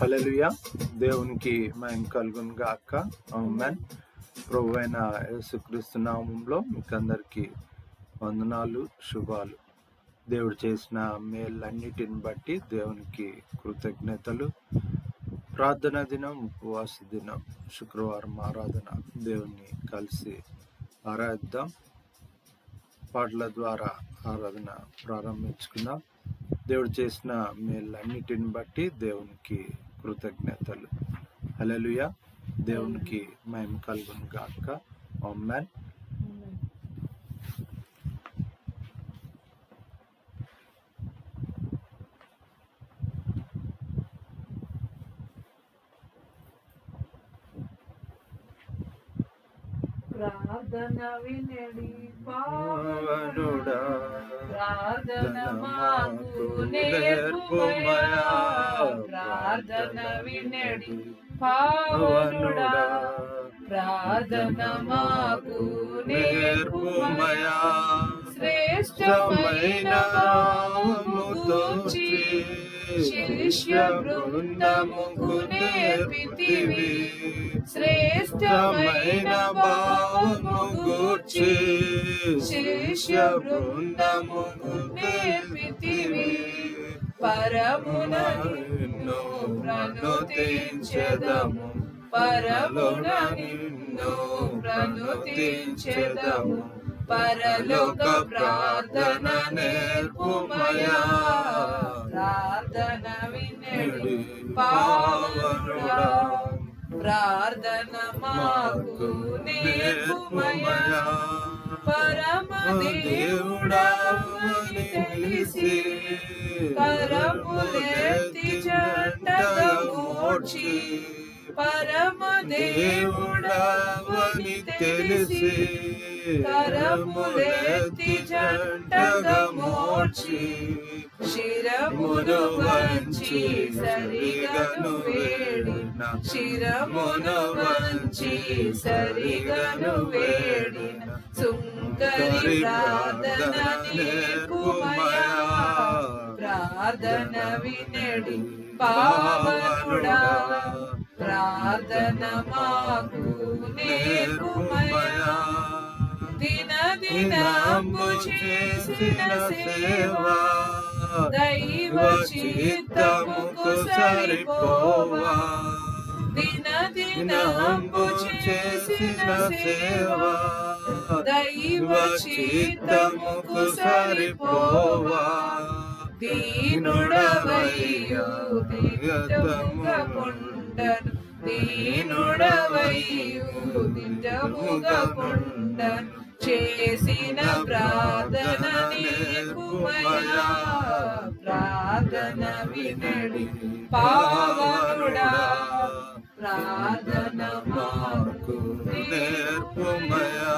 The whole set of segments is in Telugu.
హలలుయ దేవునికి మేము కలుగును గాక మ్యాన్ ప్రభు అయిన యేసుక్రీస్తు నామంలో మీకు అందరికీ వందనాలు శుభాలు. దేవుడు చేసిన మేళ్ళన్నిటిని బట్టి దేవునికి కృతజ్ఞతలు. ప్రార్థన దినం ఉపవాస దినం శుక్రవారం ఆరాధన. దేవుణ్ణి కలిసి ఆరాధిద్దాం. పాటల ద్వారా ఆరాధన ప్రారంభించుకుందాం. దేవుడు చేసిన మేళ్ళన్నిటిని బట్టి దేవునికి కృతజ్ఞతలు హలలుయ దేవునికి మేము కలుగును గాక అమ్మాన్ ప్రార్థన వినడి పావనుడా ప్రార్థన మాకు నేర్పుమయా ప్రార్థన వినడి పావనుడా నేర్పుమయా శ్రేష్టమైన ముదోచి శిష్య బృందముకునే నేర్పితివి శ్రేష్టమైన భావము గూర్చి శిష్య బృందముకునే నేర్పితివి పరమున నిన్ను ప్రణుతించెదము. పరమున నిన్ను ప్రణుతించెదము. పరలోక ప్రార్థన నేర్పుమయా ప్రార్థన వినడి పావనుడా ప్రార్థన మాకు నేర్పుమయా పరమ దేవుడా తెలిసి కరములెత్తి జంటగా మోడ్చి పరమ దేవుడవని తెలిసి కరములెత్తి జంటగా మోడ్చి శిరమును వంచి సరిగను వేడిన శిరమును వంచి సరిగను వేడిన. సుంకరి ప్రార్థన కుమయా ప్రార్థన వినడి పావనుడా ప్రార్థన మాకు నేర్పుమయా దిన దినంబు చేసిన సేవ దైవ చిత్తముకు సరిపోవా. దిన దినంబు చేసిన సేవ దైవ చిత్తముకు సరిపోవా. దీనుడవయ్యు దిట్టముగా కొండను దీనుడవయ్యు దిట్టముగా కొండను చేసిన ప్రార్థన నీకుమయా ప్రార్థన వినడి పావనుడా. ప్రార్థన మాకు నేర్పుమయా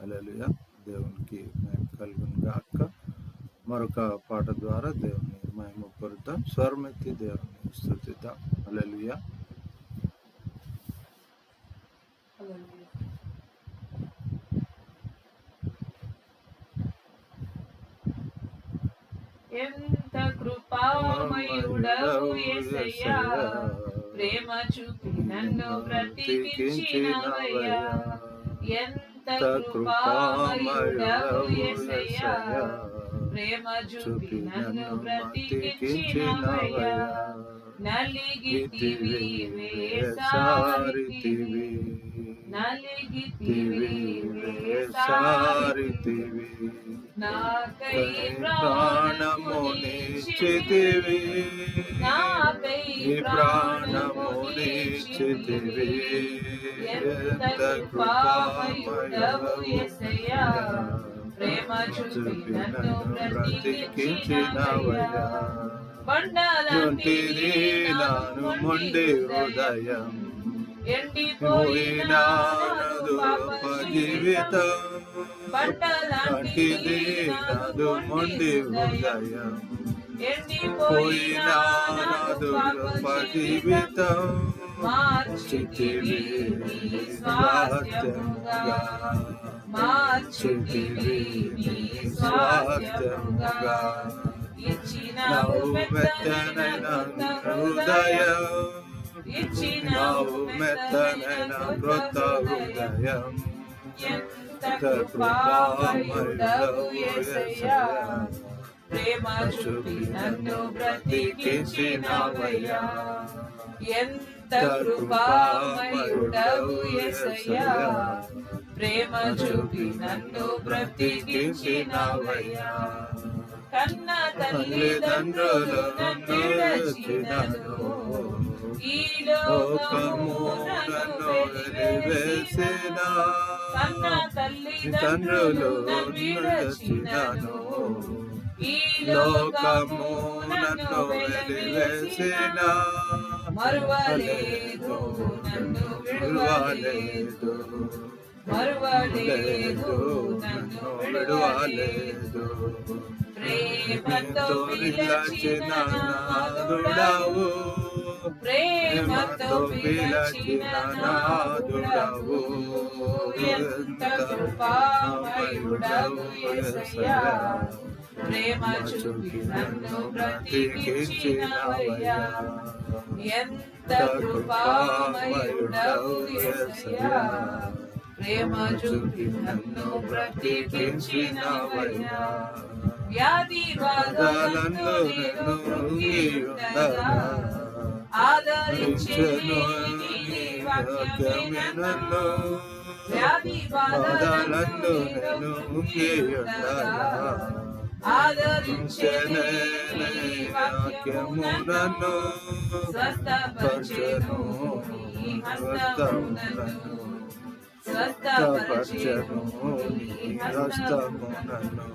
హల్లెలూయా. దేవునికి మేము కలుగును గాక. మరొక పాట ద్వారా దేవుని మేము పొరుద్దాం. స్వరమెత్తి దేవుని స్థుతిద్దాం. హల్లెలూయా. ఎంత కృపామయుడవు యేసయ్యా ప్రేమ చూపి నన్ను బ్రతికించినవయ్యా. ఎంత కృపామయుడవు యేసయ్యా ప్రేమ చూపి నన్ను బ్రతికించినవయ్యా. నలిగితివి వేసారితివి. నలిగితివి వేసారితివి. నాకై ప్రాణమునిచ్చితివి నాకై నీ ప్రాణమునిచ్చితివి ఎంత కృపామయుడవు కృపామయుడవు యేసయ్యా ప్రేమ చూపి నన్ను బ్రతికించినవయ్యా నుంటిది నాను మొండి హృదయం. పాప జీవితం. వంటిది నాదు మొండి హృదయం పాప జీవితం. మార్చితివి స్వాస్థ్యముగా మార్చితివి స్వాస్థ్యముగా మెత్తనైన హృదయం. నావు మెత్తనైన క్రొత్త హృదయం ఎంత కృపామయుడవు యేసయ్యా ప్రేమ చూపి నన్ను బ్రతికించినావయ్యా ఎంత కృపామయుడవు యేసయ్యా ప్రేమ చూపి నన్ను బ్రతికించినావయ్యా కన్న తల్లిదండ్రులు నన్ను విడచినను ఈ లోకము నన్ను వెలివేసిన. కన్న తల్లిదండ్రులు నన్ను విడచినను ఈ లోకము నన్ను వెలివేసిన. మరువలేదు నన్ను విడువలేదు. మరువలేదు నన్ను విడువలేదు. ప్రేమతో పిలచిన నాదుడవు ప్రేమతో పిలచిన నాదుడవు ఎంత కృపామయుడవు యేసయ్యా ప్రేమ చూపి నన్ను బ్రతికించినవయ్యా. ఎంత కృపామయుడవు యేసయ్యా ప్రేమ చూపి నన్ను బ్రతికించినవయ్యా. వ్యాధి బాధలను నేను కృంగియుండగా ఆదరించి నీ వ్యాధి బాధలను నేను కృంగియుండగా ఆదరించే నీ వాక్యము స్వస్థపరచెను నీ హస్తమునను స్వస్థపరచెను నీ హస్తమునను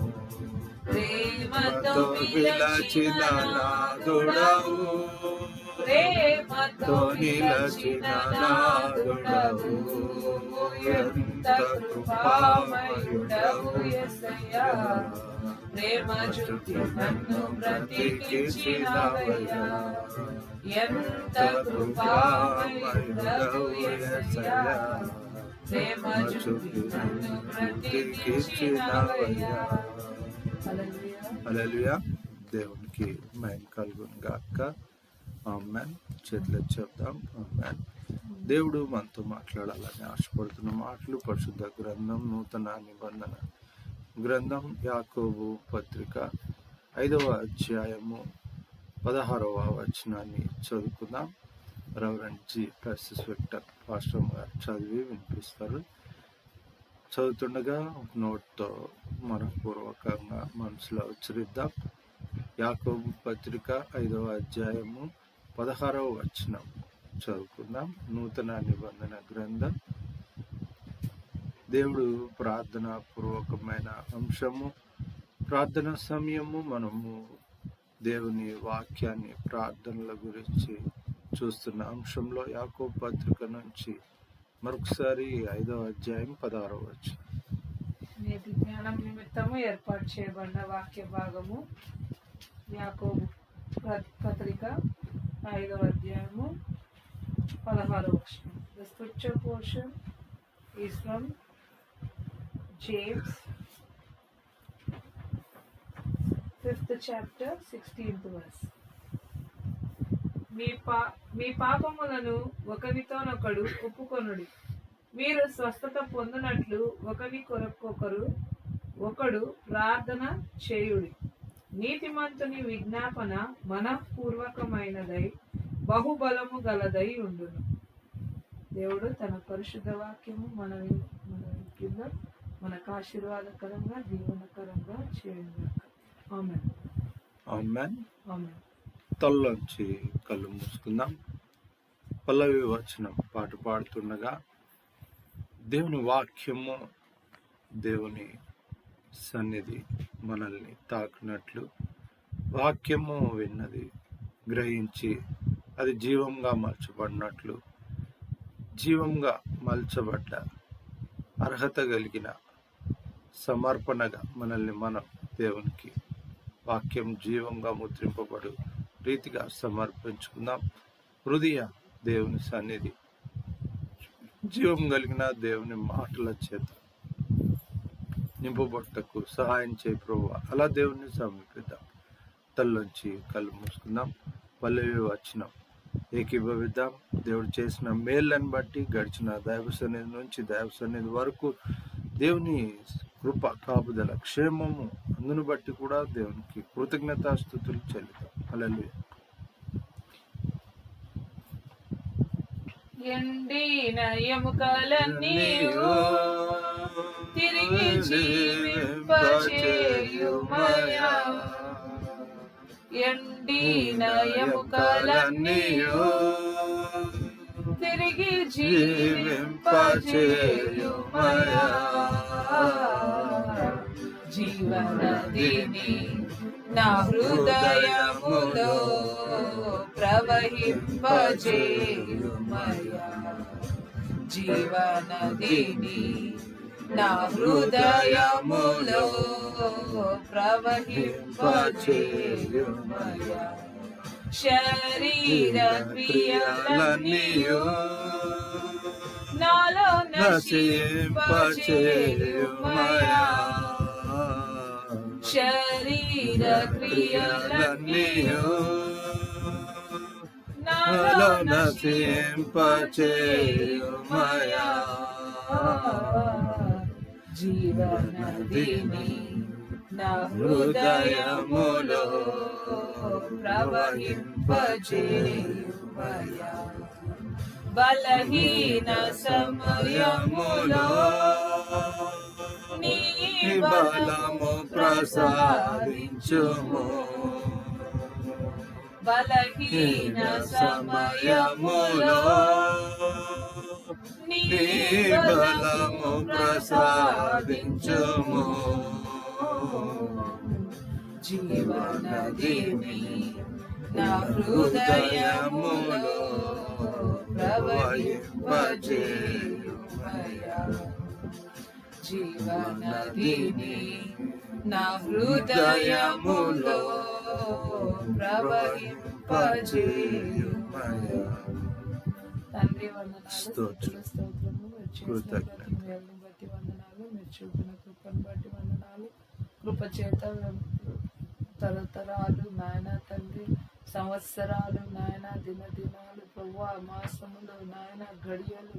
ప్రేమతో తో విలచిన నాదుడవు ప్రేమతో తో నిలచిన నాదుడవు ఎంత కృపామయుడవు యేసయ్యా ప్రేమ చూపి నన్ను బ్రతికించినవయ్యా ఎంత కృపామయుడవు యేసయ్యా ప్రేమ చూపి నన్ను బ్రతికించినవయ్యా హల్లెలూయా అలలుయా దేవునికి మహిమ కలుగును గాక. ఆమెన్ చేతులు చెప్దాం. ఆమెన్ దేవుడు మనతో మాట్లాడాలని ఆశపడుతున్న మాటలు పరిశుద్ధ గ్రంథం నూతన నిబంధన గ్రంథం యాకోబు పత్రిక ఐదవ అధ్యాయము పదహారవ వచనాన్ని చదువుకుందాం. రెవరెంట్ జి ప్రెసిస్ విక్టర్ పాస్టర్ గారు చదివి వినిపిస్తారు. చదువుతుండగా నోట్తో మనపూర్వకంగా మనసులో ఉచ్చరిద్దాం. యాకోబు పత్రిక ఐదవ అధ్యాయము పదహారవ వచనం. చదువుకుందాం. నూతన నిబంధన గ్రంథం. దేవుడు ప్రార్థన పూర్వకమైన అంశము. ప్రార్థన సమయము మనము దేవుని వాక్యాన్ని ప్రార్థనల గురించి చూస్తున్న అంశంలో యాకో పత్రిక నుంచి మరొకసారి ఐదవ అధ్యాయం పదహారవ వచ్చిన నేటి జ్ఞానం నిమిత్తము ఏర్పాటు చేయబడిన వాక్య భాగము. యాకోబు పత్రిక ఐదవ అధ్యాయము పదహారవ వచ్చిన the scripture portion is from James fifth chapter sixteenth verse మీ పా మీ పాపములను ఒకరితోనొకడు ఒప్పుకొనుడి. మీరు స్వస్థత పొందినట్లు ఒకరి కొరకొకరు ఒకడు ప్రార్థన చేయుడి. నీతిమంతుని విజ్ఞాపన మనఃపూర్వకమైనదై బహుబలము గలదై ఉండును. దేవుడు తన పరిశుద్ధ వాక్యము మన మన కింద మనకు ఆశీర్వాదకరంగా దీవనకరంగా చేయండి ఆమె ఆమెన్. ఆమె తల్లోంచి కళ్ళు మూసుకుందాం. పల్లవి వచనం పాట పాడుతుండగా దేవుని వాక్యము దేవుని సన్నిధి మనల్ని తాకినట్లు వాక్యము విన్నది గ్రహించి అది జీవంగా మలచబడినట్లు జీవంగా మలచబడ్డ అర్హత కలిగిన సమర్పణగా మనల్ని మనం దేవునికి వాక్యం జీవంగా ముద్రింపబడు రీతిగా సమర్పించుకుందాం. హృదయ దేవుని సన్నిధి. జీవం కలిగిన దేవుని మాటల చేత నింపబట్టకు సహాయం చేయి ప్రభు. అలా దేవుని సమీపిద్దాం. తల్లోంచి కళ్ళు మూసుకుందాం. పల్లవి వచ్చినాం ఏకీభవిద్దాం. దేవుడు చేసిన మేళ్ళని బట్టి గడిచిన దైవ సన్నిధి నుంచి దైవ సన్నిధి వరకు దేవుని కృప కాపుదల క్షేమము అందును బట్టి కూడా దేవునికి కృతజ్ఞతాస్థుతులు చెల్లిద్దాం. అలలు ఎండిన ఎముకలన్నీయు తిరిగి జీవింపచేయుమయా. ఎండిన ఎముకలన్నీయు తిరిగి జీవింపచేయుమయా. జీవనదిని నా హృదయములో ప్రవహింపజేయుమయా. జీవనదిని నా హృదయములో ప్రవహింపజేయుమయా. శరీర క్రియలనియో నాలో నశింపజేయుమయా. శరీర క్రియలన్నీయు నాలో నశింపచేయుమయా జీవనదిని నా హృదయములో ప్రవహింపచేయుమయా బలహీన సమయములో నీ బలము ప్రసాదించుము. బలహీన సమయములో నీ బలము ప్రసాదించుము. జీవనదిని నా హృదయములో ప్రవహింపజేయుమయా జీవనదిని నా హృదయములో ప్రవహింపజేయుమయా. తండ్రి వందనాలు బట్టి వందనాలు మీరు చూపిన కృపను బట్టి వందనాలు. కృప చేత తరతరాలు నాయన తండ్రి సంవత్సరాలు నాయన దినదినాలు ప్రవ్వా మాసములు నాయన గడియలు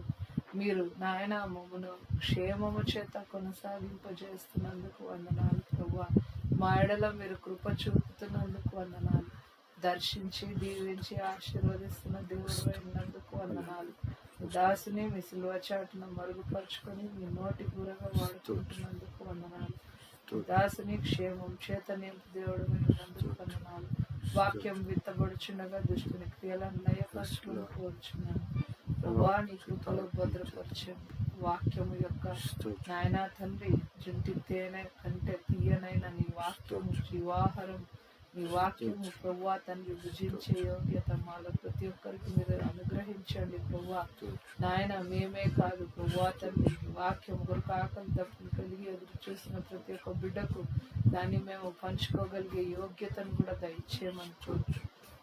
మీరు నాయన మమ్మను క్షేమము చేత కొనసాగింపజేస్తున్నందుకు వందనాలు ప్రభు మా ఎడల మీరు కృప చూపుతున్నందుకు వందనాలు. దర్శించి దీవించి ఆశీర్వదిస్తున్న దేవుడు అయినందుకు వందనాలు. దాసుని మీ సిల్వ చాటున మరుగుపరుచుకొని మీ నోటి కూరగా వాడుకుంటున్నందుకు వందనాలు. దాసుని క్షేమం చేత నింపు దేవుడు అయినందుకు వందనాలు. వాక్యం విత్తబడుచుండగా దుష్టుని క్రియలను లయపరచుకుని కోరుచున్నాను ప్రభా నీ కృపలో భద్రపరచండి వాక్యము యొక్క నాయనా తండ్రి జంటి తేనె కంటే తీయనైన నీ వాక్యము జీవాహారం నీ వాక్యము ప్రవ్వా తండ్రి భుజించే యోగ్యత మాలో ప్రతి ఒక్కరికి మీరు అనుగ్రహించండి ప్రవ్వా నాయన మేమే కాదు ప్రవ్వా తండ్రి. వాక్యం కొరకు ఆకలి తప్పులు కలిగి ఎదురు చూసిన ప్రతి ఒక్క బిడ్డకు దాన్ని మేము పంచుకోగలిగే యోగ్యతను కూడా దయచేయమని చూచు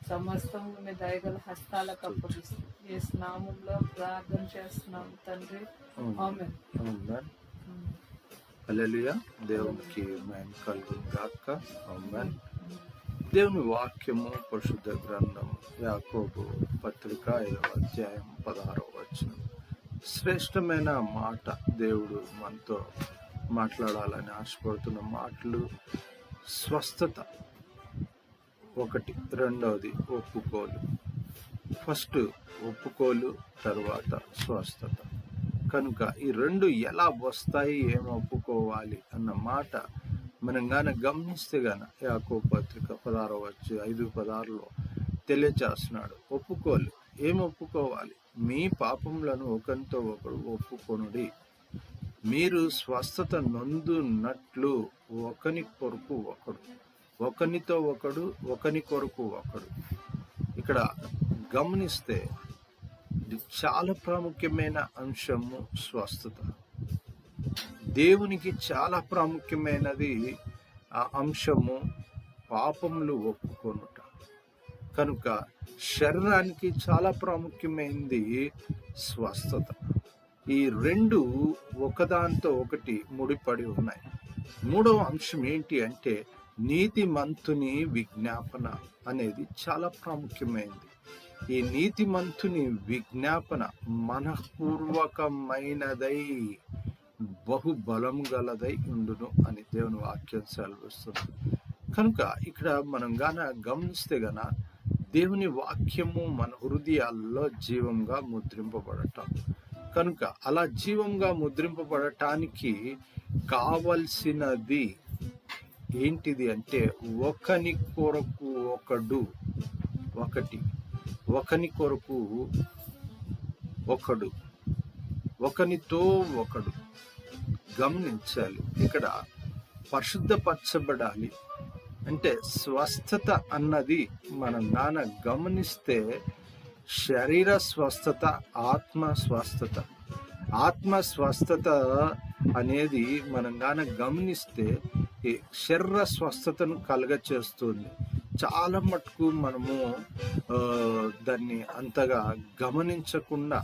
సమస్తం మీ దయగల హస్తాలకు అప్పగిస్తాం ఏ స్నామంలో ప్రార్థన చేస్తున్నాం తండ్రి. ఆమె దేవునికి గాక. ఆమేన్. దేవుని వాక్యము పరిశుద్ధ గ్రంథం యాకోబు పత్రిక ఐదవ అధ్యాయం పదహారవ వచనం. శ్రేష్టమైన మాట దేవుడు మనతో మాట్లాడాలని ఆశపడుతున్న మాటలు స్వస్థత ఒకటి రెండవది ఒప్పుకోలు. ఫస్ట్ ఒప్పుకోలు తర్వాత స్వస్థత. కనుక ఈ రెండు ఎలా వస్తాయి ఏం ఒప్పుకోవాలి అన్న మాట మనం గాన గమనిస్తే గాన యాకో పత్రిక పదహారు వచ్చి ఐదు పదహారులో తెలియచేస్తున్నాడు. ఒప్పుకోలు. ఏం ఒప్పుకోవాలి? మీ పాపములను ఒకరితో ఒకడు ఒప్పుకొనుడి. మీరు స్వస్థత నొందునట్లు ఒకని కొరకు ఒకడు ఒకనితో ఒకడు ఒకని కొరకు ఒకడు. ఇక్కడ గమనిస్తే ఇది చాలా ప్రాముఖ్యమైన అంశము స్వస్థత. దేవునికి చాలా ప్రాముఖ్యమైనది ఆ అంశము పాపములు ఒప్పుకొనుట. కనుక శరీరానికి చాలా ప్రాముఖ్యమైనది స్వస్థత. ఈ రెండు ఒకదాంతో ఒకటి ముడిపడి ఉన్నాయి. మూడవ అంశం ఏంటి అంటే నీతిమంతుని విజ్ఞాపన అనేది చాలా ప్రాముఖ్యమైనది. ఈ నీతిమంతుని విజ్ఞాపన మనఃపూర్వకమైనదై బహుబలం గలదై ఉండును అని దేవుని వాక్యం సెలవిస్తుంది. కనుక ఇక్కడ మనం గాన గమనిస్తే గన దేవుని వాక్యము మన హృదయాల్లో జీవంగా ముద్రింపబడటం. కనుక అలా జీవంగా ముద్రింపబడటానికి కావలసినది ఏంటిది అంటే ఒకని కొరకు ఒకడు ఒకటి ఒకని కొరకు ఒకడు ఒకనితో ఒకడు గమనించాలి. ఇక్కడ పరిశుద్ధపరచబడాలి. అంటే స్వస్థత అన్నది మనం నాన్న గమనిస్తే శరీర స్వస్థత ఆత్మ స్వస్థత. ఆత్మ స్వస్థత అనేది మనం నాన్న గమనిస్తే శరీర స్వస్థతను కలగ చేస్తుంది చాలా మటుకు మనము దాన్ని అంతగా గమనించకుండా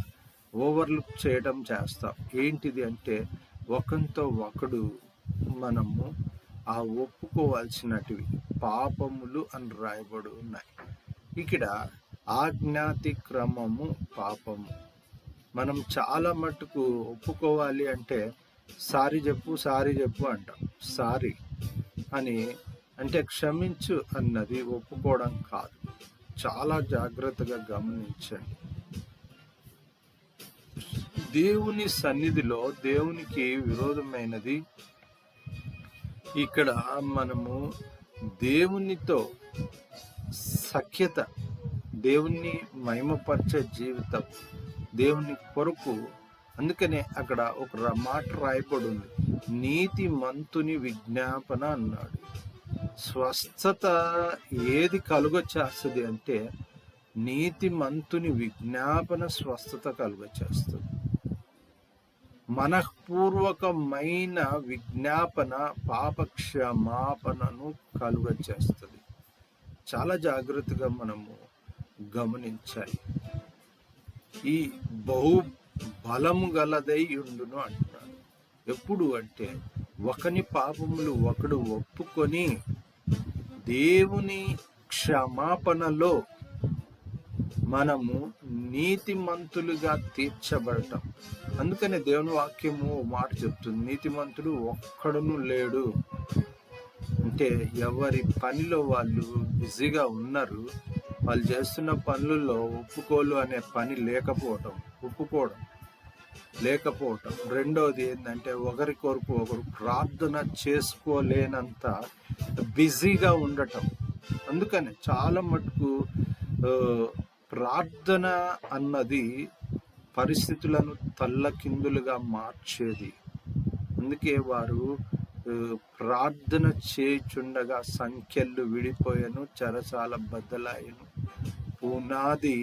ఓవర్లుక్ చేయడం చేస్తాం. ఏంటిది అంటే ఒకరితో ఒకడు మనము ఆ ఒప్పుకోవాల్సినటివి పాపములు అని రాయబడి ఉన్నాయి. ఇక్కడ ఆజ్ఞాతి క్రమము పాపము. మనం చాలా మటుకు ఒప్పుకోవాలి అంటే సారీ చెప్పు సారీ చెప్పు అంటాం. సారీ. అని అంటే క్షమించు అన్నది ఒప్పుకోవడం కాదు. చాలా జాగ్రత్తగా గమనించండి. దేవుని సన్నిధిలో దేవునికి విరోధమైనది. ఇక్కడ మనము దేవునితో సఖ్యత దేవుణ్ణి మహిమపరిచే జీవితం దేవుని కొరకు. అందుకనే అక్కడ ఒక మాట రాయబడి ఉంది. నీతి మంతుని విజ్ఞాపన అన్నాడు. స్వస్థత ఏది కలుగచేస్తుంది అంటే నీతి మంతుని విజ్ఞాపన స్వస్థత కలుగచేస్తుంది. మనఃపూర్వకమైన విజ్ఞాపన పాపక్షమాపణను కలుగచేస్తుంది. చాలా జాగ్రత్తగా మనము గమనించాలి. ఈ బహు బలము గలదై ఉండును అంటున్నాడు. ఎప్పుడు అంటే ఒకని పాపములు ఒకడు ఒప్పుకొని దేవుని క్షమాపణలో మనము నీతిమంతులుగా తీర్చబడటం అందుకనే దేవుని వాక్యము మాట చెప్తుంది నీతిమంతుడు ఒక్కడును లేడు. అంటే ఎవరి పనిలో వాళ్ళు బిజీగా ఉన్నారు వాళ్ళు చేస్తున్న పనులలో ఒప్పుకోలు అనే పని లేకపోవటం ఒప్పుకోవడం. లేకపోవటం. రెండోది ఏంటంటే ఒకరి కొరకు ఒకరు ప్రార్థన చేసుకోలేనంత బిజీగా ఉండటం. అందుకనే చాలా మటుకు ప్రార్థన అన్నది పరిస్థితులను తల్లకిందులుగా మార్చేది. అందుకే వారు ప్రార్థన చేయుచుండగా సంఖ్యలు విడిపోయాను చరసాల బద్దలాయను పునాది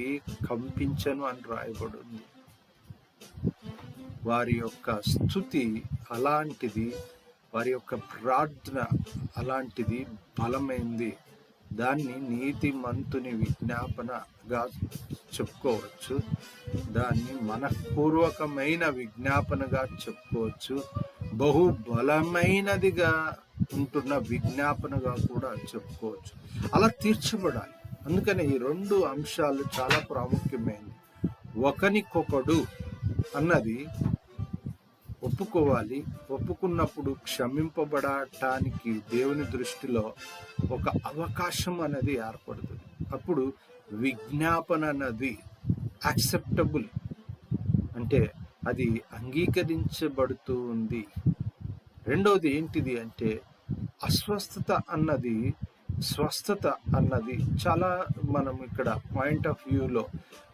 కంపించను అని రాయబడింది. వారి యొక్క స్థుతి అలాంటిది వారి యొక్క ప్రార్థన అలాంటిది బలమైంది. దాన్ని నీతి మంతుని విజ్ఞాపనగా చెప్పుకోవచ్చు. దాన్ని మనఃపూర్వకమైన విజ్ఞాపనగా చెప్పుకోవచ్చు. బహు బలమైనదిగా ఉంటున్న విజ్ఞాపనగా కూడా చెప్పుకోవచ్చు. అలా తీర్చబడాలి. అందుకని ఈ రెండు అంశాలు చాలా ప్రాముఖ్యమైనవి. ఒకనికొకడు అన్నది ఒప్పుకోవాలి. ఒప్పుకున్నప్పుడు క్షమింపబడటానికి దేవుని దృష్టిలో ఒక అవకాశం అనేది ఏర్పడుతుంది. అప్పుడు విజ్ఞాపన అన్నది యాక్సెప్టబుల్ అంటే అది అంగీకరించబడుతూ ఉంది రెండవది ఏంటిది అంటే అస్వస్థత అన్నది స్వస్థత అన్నది చాలా మనం ఇక్కడ పాయింట్ ఆఫ్ వ్యూలో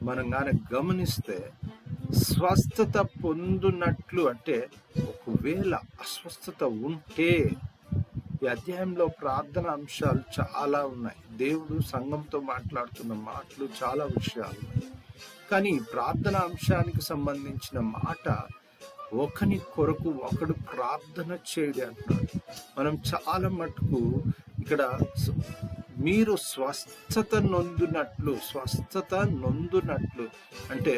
మనం కానీ గమనిస్తే స్వస్థత పొందునట్లు అంటే ఒకవేళ అస్వస్థత ఉంటే ఈ అధ్యాయంలో ప్రార్థన అంశాలు చాలా ఉన్నాయి. దేవుడు సంఘంతో మాట్లాడుతున్న మాటలు చాలా విషయాలు కానీ ప్రార్థన అంశానికి సంబంధించిన మాట ఒకని కొరకు ఒకడు ప్రార్థన చేయడం అంటున్నాడు. మనం చాలా మటుకు ఇక్కడ మీరు స్వస్థత నొందునట్లు స్వస్థత నొందునట్లు. అంటే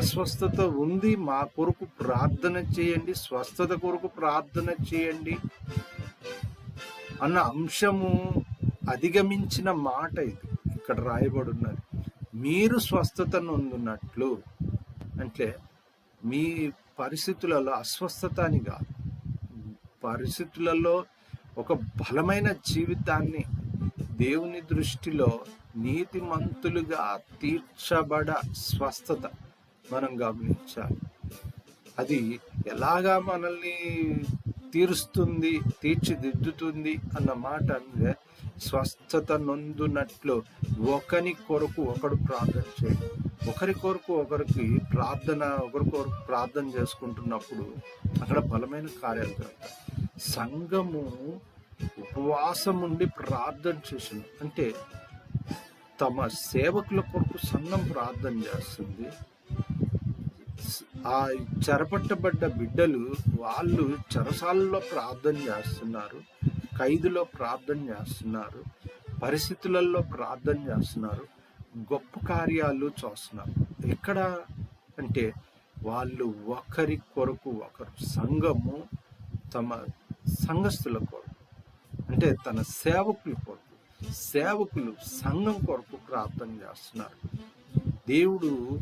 అస్వస్థత ఉంది మా కొరకు ప్రార్థన చేయండి స్వస్థత కొరకు ప్రార్థన చేయండి అన్న అంశము అధిగమించిన మాట ఇది. ఇక్కడ రాయబడి ఉన్నది మీరు స్వస్థత నొందునట్లు అంటే మీ పరిస్థితులలో అస్వస్థత అని కాదు. పరిస్థితులలో ఒక బలమైన జీవితాన్ని దేవుని దృష్టిలో నీతిమంతులుగా తీర్చబడ స్వస్థత మనం గమనించాలి. అది ఎలాగా మనల్ని తీరుస్తుంది తీర్చిదిద్దుతుంది అన్న మాట అంటే స్వస్థత నొందునట్లు ఒకరి కొరకు ఒకడు ప్రార్థన చేయడం ఒకరి కొరకు ఒకరికి ప్రార్థన ఒకరి కొరకు ప్రార్థన చేసుకుంటున్నప్పుడు అక్కడ బలమైన కార్యాలు జరుగుతాయి. సంఘము ఉపవాసం ఉండి ప్రార్థన చేసింది అంటే తమ సేవకుల కొరకు సంఘం ప్రార్థన చేస్తుంది. ఆ చెరపట్టబడ్డ బిడ్డలు వాళ్ళు చెరసాలలో ప్రార్థన చేస్తున్నారు. ఖైదులో ప్రార్థన చేస్తున్నారు. పరిస్థితులలో ప్రార్థన చేస్తున్నారు. గొప్ప కార్యాలు చూస్తున్నారు. ఎక్కడ అంటే వాళ్ళు ఒకరి కొరకు ఒకరు సంఘము తమ సంఘస్థుల కొరకు. అంటే తన సేవకుల కొరకు సేవకులు సంఘం కొరకు ప్రార్థన చేస్తున్నారు. దేవుడు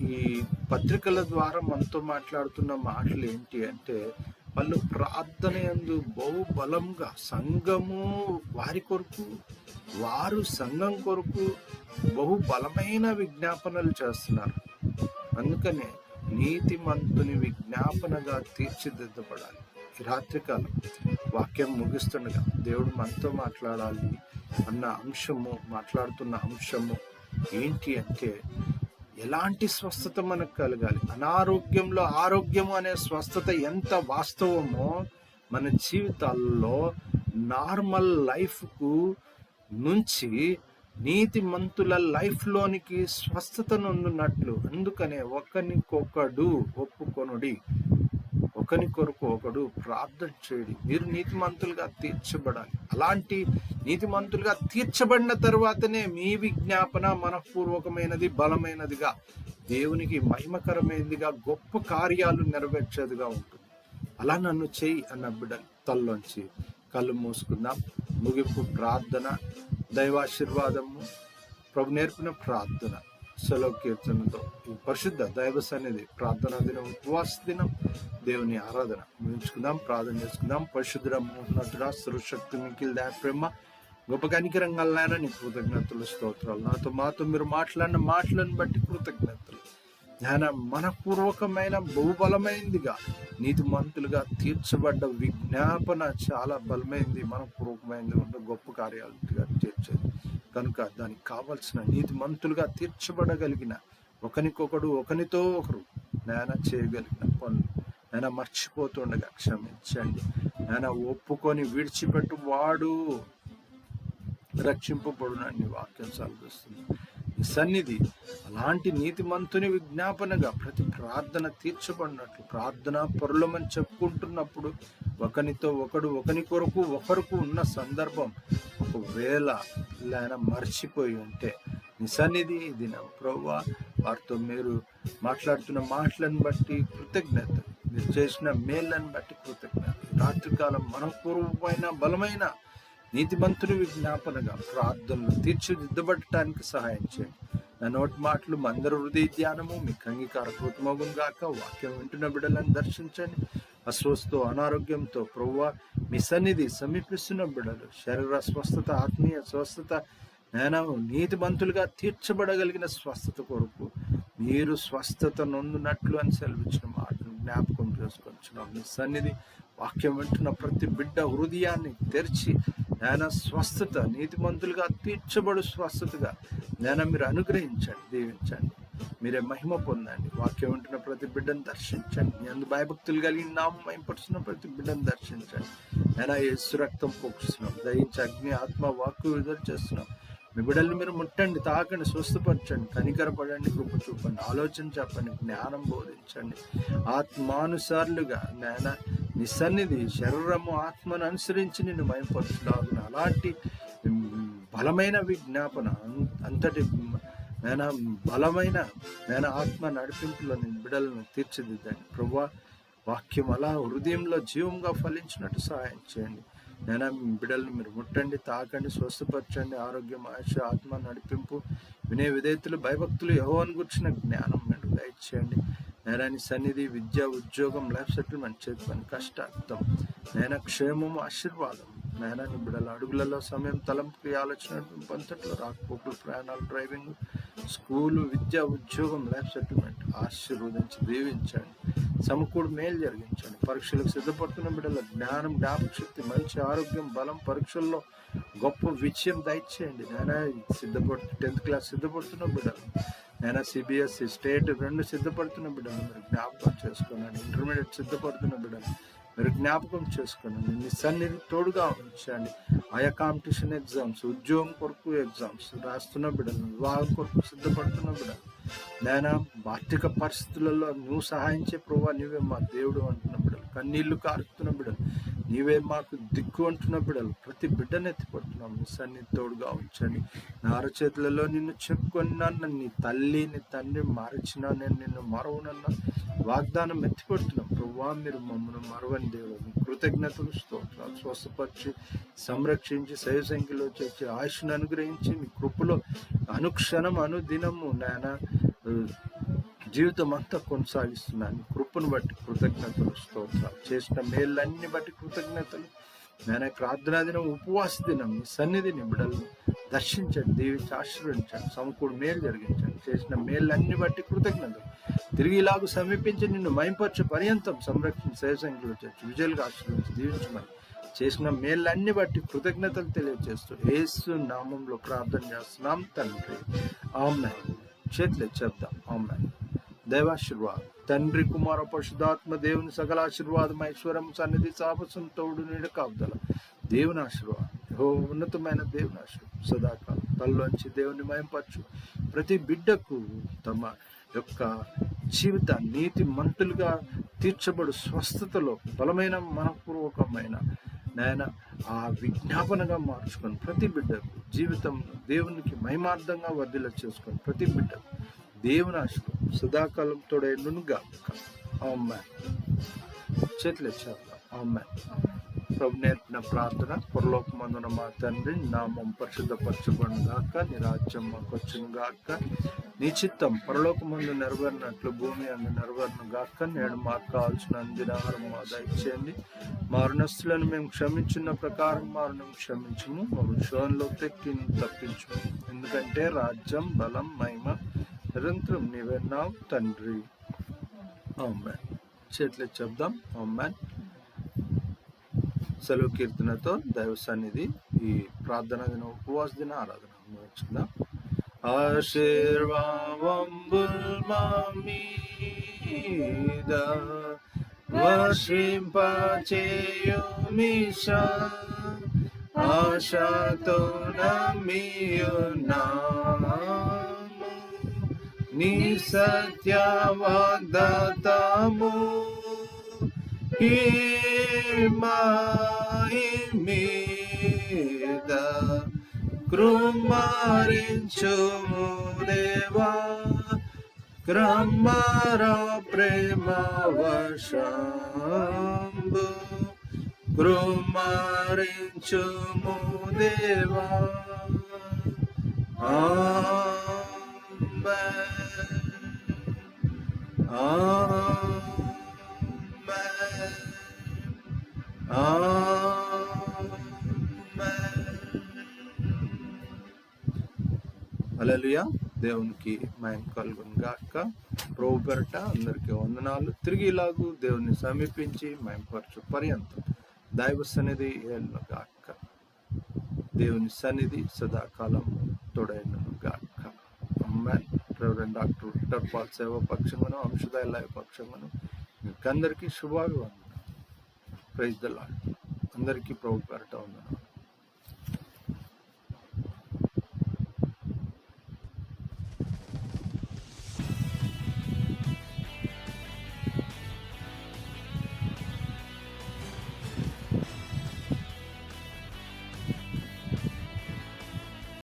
ఈ పత్రికల ద్వారా మనతో మాట్లాడుతున్న మాటలు ఏంటి అంటే వాళ్ళు ప్రార్థన ఎందు బహుబలంగా సంఘము వారి కొరకు వారు సంఘం కొరకు బహుబలమైన విజ్ఞాపనలు చేస్తున్నారు. అందుకనే నీతిమంతుని విజ్ఞాపనగా తీర్చిదిద్దబడాలి. రాత్రికాలం వాక్యం ముగిస్తుండగా దేవుడు మనతో మాట్లాడాలి అన్న అంశము మాట్లాడుతున్న అంశము ఏంటి అంటే ఎలాంటి స్వస్థత మనకు కలగాలి? అనారోగ్యంలో ఆరోగ్యము అనే స్వస్థత ఎంత వాస్తవమో మన జీవితాల్లో నార్మల్ లైఫ్కు నుంచి నీతిమంతుల లైఫ్లోనికి స్వస్థత నొందున్నట్లు అందుకనే ఒకరికొకడు ఒప్పుకొనుడి. ఒకని కొరకు ఒకడు ప్రార్థన చేయడు. మీరు నీతిమంతులుగా తీర్చబడాలి. అలాంటి నీతిమంతులుగా తీర్చబడిన తర్వాతనే మీ విజ్ఞాపన మనఃపూర్వకమైనది బలమైనదిగా దేవునికి మహిమకరమైనదిగా గొప్ప కార్యాలు నెరవేర్చేదిగా ఉంటుంది. అలా నన్ను చేయి అన్న బిడ్డ తల్లోంచి కళ్ళు మూసుకుందాం. ముగింపు ప్రార్థన దైవాశీర్వాదము ప్రభు నేర్పిన ప్రార్థన. సెలవు కీర్తనతో ఈ పరిశుద్ధ దైవ సన్నిధి ప్రార్థనా దినం ఉపవాస దినం దేవుని ఆరాధన. ముగించుకుందాం ప్రార్థన చేసుకుందాం. పరిశుద్ధ మోహనతుడ సర్వశక్తి మికిల్ దయ ప్రేమ గొప్ప కనికరంగాలైనా నీ కృతజ్ఞతలు స్తోత్రాలు. నాతో మాతో మీరు మాట్లాడిన మాటలను బట్టి కృతజ్ఞతలు. జ్ఞాన మనపూర్వకమైన బహుబలమైందిగా నీతిమంతులుగా తీర్చబడ్డ విజ్ఞాపన చాలా బలమైంది మనపూర్వకమైనది ఉన్న గొప్ప కార్యాలుగా తీర్చేది కనుక దానికి కావలసిన నీతిమంతులుగా తీర్చబడగలిగిన ఒకరికొకడు ఒకరితో ఒకరు నాయన చేయగలిగిన పనులు నాయన మర్చిపోతుండగా క్షమించండి. నాయన ఒప్పుకొని విడిచిపెట్టు వాడు రక్షింపబడునని వాక్యం సాగుతుంది. సన్నిధి అలాంటి నీతిమంతుని విజ్ఞాపనగా ప్రతి ప్రార్థన తీర్చబడినట్లు ప్రార్థన పరులమని చెప్పుకుంటున్నప్పుడు ఒకనితో ఒకడు ఒకని కొరకు ఒకరికి ఉన్న సందర్భం ఒకవేళ ఆయన మర్చిపోయి ఉంటే. నీ ఇది దినం ప్రవ్వా వారితో మీరు మాట్లాడుతున్న మాటలను బట్టి కృతజ్ఞత. మీరు చేసిన మేళ్ళని బట్టి కృతజ్ఞత. రాత్రికాలం మనపూర్వమైన బలమైన నీతిమంతుని విజ్ఞాపనగా ప్రార్థనలు తీర్చిదిద్దబడటానికి సహాయం చేయండి. నా నోటి మాటలు మందరు హృదయ ధ్యానము మీకు అంగీకారకృతమగును గాక. వాక్యం వింటున్న బిడ్డలను దర్శించండి. అస్వస్థ అనారోగ్యంతో ప్రవ్వ మీ సన్నిధి సమీపిస్తున్న బిడ్డలు. శరీర స్వస్థత ఆత్మీయ స్వస్థత నేను నీతిమంతులుగా తీర్చబడగలిగిన స్వస్థత కొరకు మీరు స్వస్థత నొందునట్లు అని సెలవిచ్చిన మాటను జ్ఞాపకం చేసుకొచ్చున్నాం మీ సన్నిధి వాక్యం వింటున్న ప్రతి బిడ్డ హృదయాన్ని తెరిచి నేను స్వస్థత నీతిమంతులుగా తీర్చబడు స్వస్థతగా నేను మీరు అనుగ్రహించండి దీవించండి. మీరే మహిమ పొందండి. వాక్యం వింటున్న ప్రతి బిడ్డను దర్శించండి. మీ అందు భయభక్తులు కలిగి నామం మైపడుతున్న ప్రతి బిడ్డను దర్శించండి. నేను యేసు రక్తం పోకుస్తున్నాం దయించి అగ్ని ఆత్మ వాక్కు విడుదల చేస్తున్నాం. మీ బిడ్డల్ని మీరు ముట్టండి తాకండి స్వస్థపరచండి. కనికరపడండి కృప చూపండి. ఆలోచన చెప్పండి జ్ఞానం బోధించండి. ఆత్మానుసారులుగా నేను నీ సన్నిధి శరీరము ఆత్మను అనుసరించి నిన్ను మయంపరుచులాగున అలాంటి బలమైన విజ్ఞాపన అం- అంతటి నేను బలమైన నేను ఆత్మ నడిపింపులో నేను బిడలను తీర్చిదిద్దండి ప్రభా వాక్యం అలా హృదయంలో జీవంగా ఫలించినట్టు సహాయం చేయండి. నేను బిడల్ని మీరు ముట్టండి తాకండి స్వస్థపరచండి. ఆరోగ్యం ఆయుష ఆత్మ నడిపింపు వినే విధేయతలు భయభక్తులు యహోవని గుర్చిన జ్ఞానం మీరు దయచేయండి. నేరాని సన్నిధి విద్య ఉద్యోగం లైఫ్ సెటిల్మెంట్ చేతి పని కష్టార్థం. నేను క్షేమము ఆశీర్వాదం. నేనాని బిడ్డల అడుగులలో సమయం తలంపు ఆలోచన పంతట్లో రాకపోకలు ప్రయాణాలు డ్రైవింగ్ స్కూలు విద్య ఉద్యోగం లైఫ్ సెటిల్మెంట్ ఆశీర్వదించి దీవించండి. సమకూడు మేలు జరిగించండి. పరీక్షలకు సిద్ధపడుతున్న బిడ్డల జ్ఞానం జ్ఞాపక శక్తి మంచి ఆరోగ్యం బలం పరీక్షల్లో గొప్ప విజయం దయచేయండి. నాయన సిద్ధపడు టెన్త్ క్లాస్ సిద్ధపడుతున్న బిడ్డలు నేను సిబిఎస్ఈ స్టేట్ రెండు సిద్ధపడుతున్న బిడ్డలు. మీరు జ్ఞాపకం చేసుకున్నాను ఇంటర్మీడియట్ సిద్ధపడుతున్న బిడ్డలు. మీరు జ్ఞాపకం చేసుకున్నాను మీ సన్నిధి తోడుగా ఉంచండి. ఆయా కాంపిటీషన్ ఎగ్జామ్స్ ఉద్యోగం కొరకు ఎగ్జామ్స్ రాస్తున్న బిడ్డలు వివాహం కొరకు సిద్ధపడుతున్న బిడ్డలు. నేను ఆర్థిక పరిస్థితులలో నువ్వు సహాయించే ప్రభావ నువ్వే మా దేవుడు అంటున్న బిడ్డలు. కన్నీళ్ళు కారుతున్న బిడ్డలు. నీవే మాకు దిక్కు అంటున్న బిడ్డలు. ప్రతి బిడ్డను ఎత్తిపడుతున్నాం. మీ సన్నిధి తోడుగా ఉంచండి. నా అరచేతులలో నిన్ను చెప్పుకున్నాను నీ తల్లి నీ తండ్రి మరచినా నేను నిన్ను మరవనన్నా వాగ్దానం ఎత్తిపడుతున్నాం. ప్రభా మీరు మమ్మల్ని మరవని దేవుడు కృతజ్ఞతలు స్తోత్రాలు స్వస్థపరిచి సంరక్షించి సైవ సంఖ్యలో చేర్చి ఆయుష్ను అనుగ్రహించి మీ కృపలో అనుక్షణం అనుదినము నాయన జీవితం అంతా కొనసాగిస్తున్నాను. కృపను బట్టి కృతజ్ఞతలు స్తోత్రాలు. చేసిన మేళ్ళన్ని బట్టి కృతజ్ఞతలు. నేను ప్రార్థనా దినం ఉపవాస దినం మీ సన్నిధిని బిడల్ని దర్శించండి దీవించి ఆశీర్వదించండి సమకూడు మేలు జరిగించండి. చేసిన మేళ్ళన్ని బట్టి కృతజ్ఞతలు. తిరిగి ఇలాగ సమీపించి నిన్ను మైంపరచ పర్యంతం సంరక్షించి సేవ వచ్చి చేర్చి విజయులుగా ఆశీర్వించి దీవించమని చేసిన మేళ్ళన్ని బట్టి కృతజ్ఞతలు తెలియజేస్తూ యేసు నామంలో ప్రార్థన చేస్తున్నాం తండ్రి. ఆమె చేతులు చెప్దాం ఆమె దైవాశీర్వాదం. తండ్రి కుమార పరిశుధాత్మ దేవుని సకల ఆశీర్వాదం ఐశ్వర్యం సన్నిధి సాపసం తోడు నీడ కాపుదల. దేవుని ఆశీర్వాదం. ఓ ఉన్నతమైన దేవుని ఆశీర్వాదం. సదాకాలం తల్లోంచి దేవుని మయంపరచు. ప్రతి బిడ్డకు తమ యొక్క జీవిత నీతి మంతులుగా తీర్చబడు స్వస్థతలో బలమైన మనపూర్వకమైన నాయన ఆ విజ్ఞాపనగా మార్చుకొని ప్రతి బిడ్డకు జీవితం దేవునికి మహిమార్థంగా వర్ధిల్ల చేసుకొని ప్రతి బిడ్డకు దేవుని ఆశీర్వాదం సదాకాలం తోడైనగా అమ్మాయి చేతులు ఇచ్చేద్దాం అమ్మాయి ప్రభు నేర్పిన ప్రార్థన పొరలోకమందున మా తండ్రి నామం పరిశుద్ధపరచబడిన గాక నీ రాజ్యం మాకు వచ్చును గాక. నీ చిత్తం పరలోకమందు నెరవేరినట్లు భూమి అందు నెరవేరును గాక. నేడు మాకు కావాల్సిన అందినాహారం మా దయచేయండి. మా రుణస్తులను మేము క్షమించిన ప్రకారం మా రుణం క్షమించము. మా విషయంలో తెక్కిని తప్పించము. ఎందుకంటే రాజ్యం బలం మహిమ నిరంతరం నీవెన్నావు తండ్రి. అమ్మాయి చేతులు చెప్దాం. అమ్మాయి సెలవు కీర్తనతో దైవ సన్నిధి ఈ ప్రార్థన దిన ఉపవాస దిన ఆరాధన వచ్చిందాం ఆశీర్వాదంబుల్ మా మీద వర్షింపచేయుమిషా. ఆశతో నమ్మియున్నాము నీ సత్య వాగ్దాతము మీద కృమారించుము దేవా. క్రమర ప్రేమ వశంబు. కృమారించుము దేవా. Amen. అలలుయ దేవునికి మయం కలుగును గాక ప్రభు పెరట అందరికీ వందనాలు. తిరిగి ఇలాగూ దేవుని సమీపించి మయంపరచు పర్యంతం. దైవ సన్నిధి ఏళ్ళు గాక దేవుని సన్నిధి సదాకాలం తోడైన అమ్మాన్ డాక్టర్ విక్టర్ పాల్ సేవ పక్షమును అంశదాయ లైవ్ పక్షమును మీకు అందరికీ శుభాభివందనం ప్రైజ్ ద లాడ్ అందరికీ ప్రభు పెరట వందనాలు.